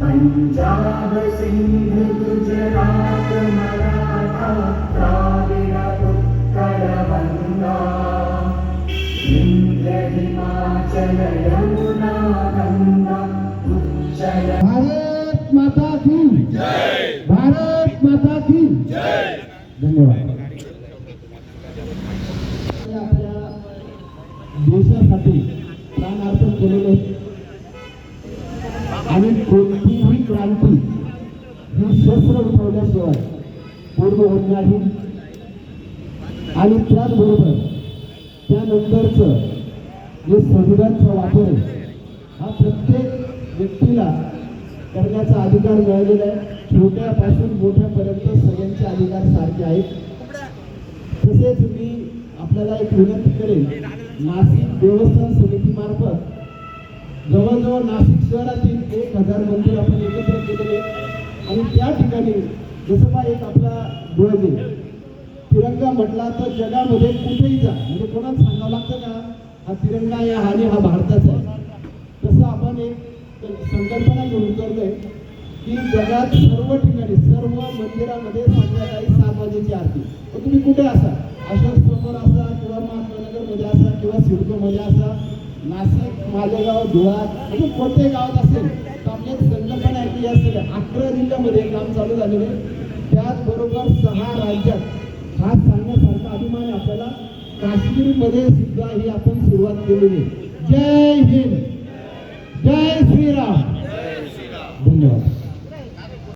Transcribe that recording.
पंजाब सिंध गुजरात मराठा द्राविड उत्कल बंगा विंध्य हिमाचल यमुना गंगा उच्चल भारत माता की भारत माता की धन्यवाद देशासाठी प्राण अर्पण केलेले आणि कोणतीही क्रांती ही शस्त्र उठवल्याशिवाय पूर्ण होत नाही. आणि त्याचबरोबर त्यानंतरचं जे संविधानचा वापर हा प्रत्येक व्यक्तीला करण्याचा अधिकार मिळालेला आहे. छोट्यापासून मोठ्यापर्यंत सगळ्यांचे अधिकार सारखे आहेत. तसेच मी आपल्याला एक विनंती करेन नाशिक देवस्थान समितीमार्फत जवळजवळ नाशिक शहरातील एक हजार मंदिर आपण एकत्र केलेले आणि त्या ठिकाणी जसं बा एक आपला ध्वज आहे. तिरंगा म्हटला तर जगामध्ये कुठेही जा. म्हणजे कोणाला सांगावं लागतं का? हा तिरंगा या आणि हा भारताचा आहे. तसं आपण एक संकल्पना घेऊन करतोय की जगात सर्व ठिकाणी सर्व मंदिरामध्ये संध्याकाळी सात वाजेची आरती. तुम्ही कुठे असा अशा समोर असा किंवा सिडको असा असा नाशिक मालेगाव धुळा अजून कोणत्याही गावात असेल तर आपली एक संकल्पना आहे की या सगळ्या अकरा जिल्ह्यामध्ये काम चालू झालेलं आहे. त्याचबरोबर सहा राज्यात हा सांगण्यासारखा अभिमान आपल्याला. काश्मीरमध्ये सुद्धा ही आपण सुरुवात केलेली जय हिंद. जय श्रीराम. धन्यवाद.